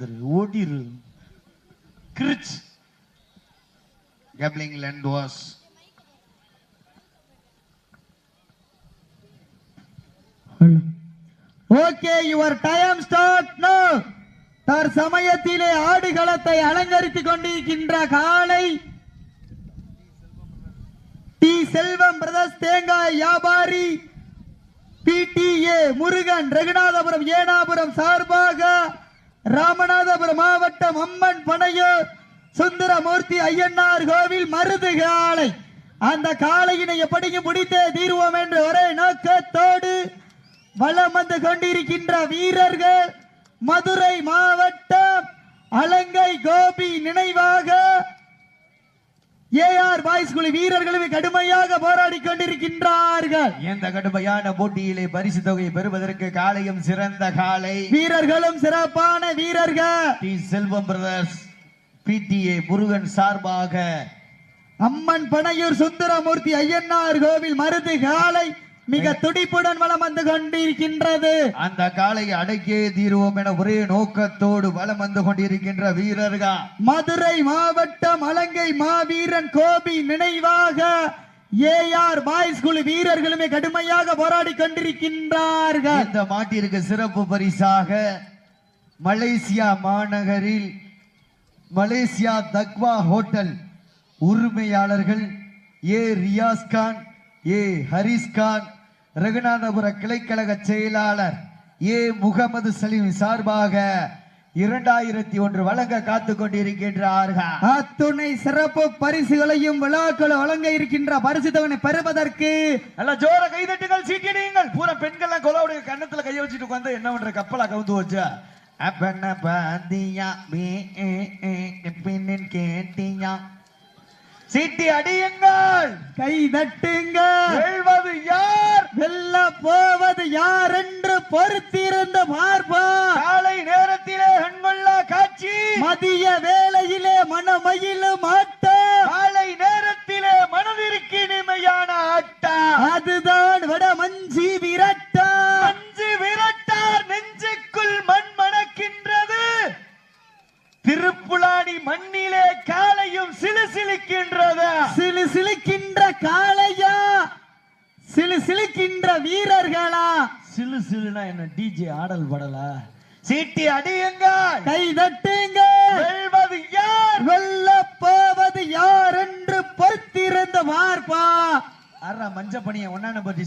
வந்துரு ஓடிரு கிரிச் Gambling land was okay your time start now தற்சமயத்திலே ஆடுகளத்தை அலங்கரித்துக் கொண்டிருக்கின்ற காலை டி செல்வம் பிரதர்ஸ் தேங்காய் வியாபாரி. பிடிஏ முருகன் ரகுநாதபுரம் ஏனாபுரம் சார்பாக ராமநாதபுரம் மாவட்டம் அம்மன் பனையூர் சுந்தரமூர்த்தி ஐயன்னார் கோவில் மருது காலை அந்த காலையினை எப்படியும் முடித்தே தீர்வோம் என்ற ஒரே நோக்கத்தோடு வலம் வந்து கொண்டிருக்கின்ற வீரர்கள் மதுரை மாவட்டம் அலங்கை கோபி நினைவாக ஏஆர் பாய்ஸ் குழு வீரர்களும் கடுமையாக போராடி கொண்டிருக்கின்றார்கள். இந்த கடுமையான போட்டியிலே பரிசு தொகையை பெறுவதற்கு காளையும் சிறந்த காளை வீரர்களும் சிறப்பான வீரர்கள். T Selvam brothers PTA Murugan சார்பாக அம்மன் பனையூர் சுந்தரமூர்த்தி ஐயனார் கோவில் மருது காலை மிக துடிப்புடன் வலம் வந்து கொண்டிருக்கின்றது. அந்த காளையை அடக்கியே தீருவோம் என ஒரே நோக்கத்தோடு வலம் வந்து கொண்டிருக்கின்ற வீரர்கள். மதுரை மாவட்டம் அலங்கை மாவீரன் கோபி நினைவாக ஏஆர் பாய்ஸ் குழு வீரர்களுமே கடுமையாக போராடி கொண்டிருக்கின்றார்கள். இந்த மாட்டிற்கு சிறப்பு பரிசாக மலேசியா மாநகரில் மலேசியா தக்வா ஹோட்டல் உரிமையாளர்கள் ஏ ரியாஸ் கான் ஏ ஹரிஸ் கான் ரகுநாதபுர கிளைக்கழக செயலாளர் ஏ. முகமது சலீம் சார்பாக இரண்டாயிரத்தி ஒன்று வழங்க காத்து கொண்டிருக்கின்றார்கள். அத்துணை சிறப்பு பரிசுகளையும் விழாக்கள் வழங்க இருக்கின்ற பரிசு தொகை பெறுவதற்கு நல்ல ஜோர கைதட்டுங்கள் சீட்டிடுங்கள் பூரா பெண்கள்லாம் கொலவுடைய கண்ணத்துல கைய வச்சுட்டு உட்காந்து என்ன பண்ற? கப்பலா கவுந்து வச்சா அப்பன பாந்தியா பே ஏ ஏ பின்னின் கேட்டியா? சீட்டி அடியுங்கள். கை தட்டுங்க வெல்வது யார்? வெல்ல போவது யார் என்று பொறுத்திருந்து பார்ப்போம் காலை நேரத்திலே கண்கொள்ளா காட்சி. மதிய வேளையிலே மனமயிலும் ஆட்டம் காலை நேரத்திலே மனதிற்கு இனிமையான ஆட்டம் அதுதான் சிலுனா என்ன டிஜே ஆடல் படலா? சீட்டி அடியுங்கள். கை தட்டுங்க வெல்வது யார்? வெல்ல போவது யார் என்று பொறுத்திருந்து பார்ப்பா அறா மஞ்ச பணிய ஒன்னா நம்பர்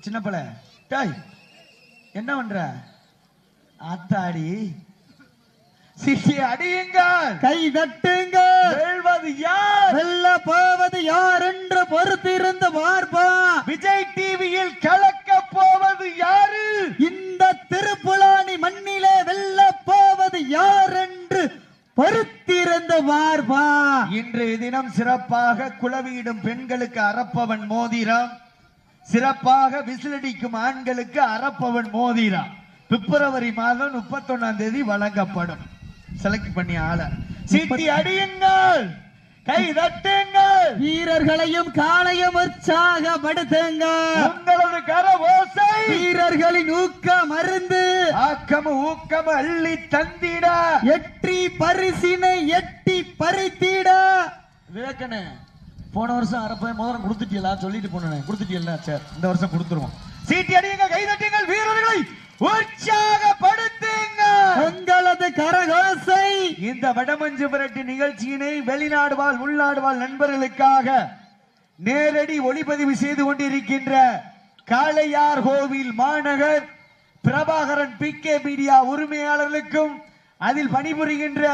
சின்ன பல டாய் என்ன பண்ற? ஆத்தாடி. சீட்டி அடியுங்கள். கை தட்டுங்க வெல்வது யார்? வெல்ல போவது யார் என்று பொறுத்திருந்து பார்ப்பா விஜய் டிவியில் கலக்க போவது யாரு இந்த திருப்புலானி மண்ணிலே வெல்ல போவது யார் என்று பொறுத்திருந்து பார்ப்பா இன்றைய தினம் சிறப்பாக குளவியிடும் பெண்களுக்கு அரப்பவன் மோதிரம். சிறப்பாக விசிலடிக்கும் ஆண்களுக்கு அரப்பவன் மோதிரம். பிப்ரவரி மாதம் முப்பத்தொன்னாம் தேதி வழங்கப்படும். செலக்ட் பண்ணி ஆள. சீட்டி அடியுங்கள். கை தட்டுங்கள். வீரர்களையும் காளையும் உற்சாகப்படுத்துங்க உங்களது கர ஓசை வீரர்களின் ஊக்க மருந்து ஆக்கம ஊக்கம அள்ளி தந்திட. எட்டி பரிசினை எட்டி பறித்திட. விவேக்கனே போன வருஷம் அரப்பை மோதிரம் கொடுத்துட்டீங்களா சொல்லிட்டு போனேன். கொடுத்துட்டீங்களா சரி? இந்த வருஷம் கொடுத்துருவோம். சீட்டி அடியுங்க கை தட்டுங்கள் வீரர்களை. உற்சாகப்படுத்துங்க. உங்களது கரகோசை. இந்த வடமஞ்சு விரட்டு நிகழ்ச்சியினை வெளிநாடு வாழ் உள்நாடு வாழ் நண்பர்களுக்காக நேரடி ஒளிப்பதிவு செய்து கொண்டிருக்கின்ற காளையார் கோவில் மாநகர் பிரபாகரன் பி கே மீடியா உரிமையாளர்களுக்கும் அதில் பணிபுரிகின்ற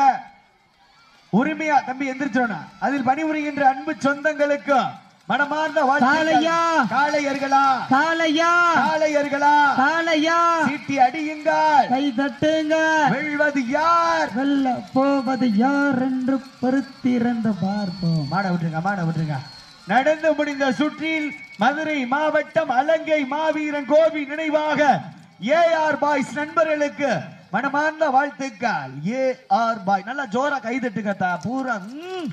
உரிமையா தம்பி எந்திரிச்சோனா அதில் பணிபுரிகின்ற அன்பு சொந்தங்களுக்கும் மனமார்ந்த. காளையா. காளையர்களா! காளையா! காளையர்களா! காளையா! சீட்டி அடியுங்கள். கை தட்டுங்க வெல்வது யார்? வெல்ல போவது யார் என்று பொறுத்திருந்து பார்ப்போம். மாட விட்டுருங்க மாட விட்டுருங்க. நடந்து முடிந்த சுற்றில் மதுரை மாவட்டம் அலங்கை மாவீரன் கோபி நினைவாக ஏ ஆர் பாய்ஸ் நண்பர்களுக்கு மனமார்ந்த வாழ்த்துக்கள். ஏ ஆர் பாய் நல்லா ஜோரா கை கத்தா பூரா ம்,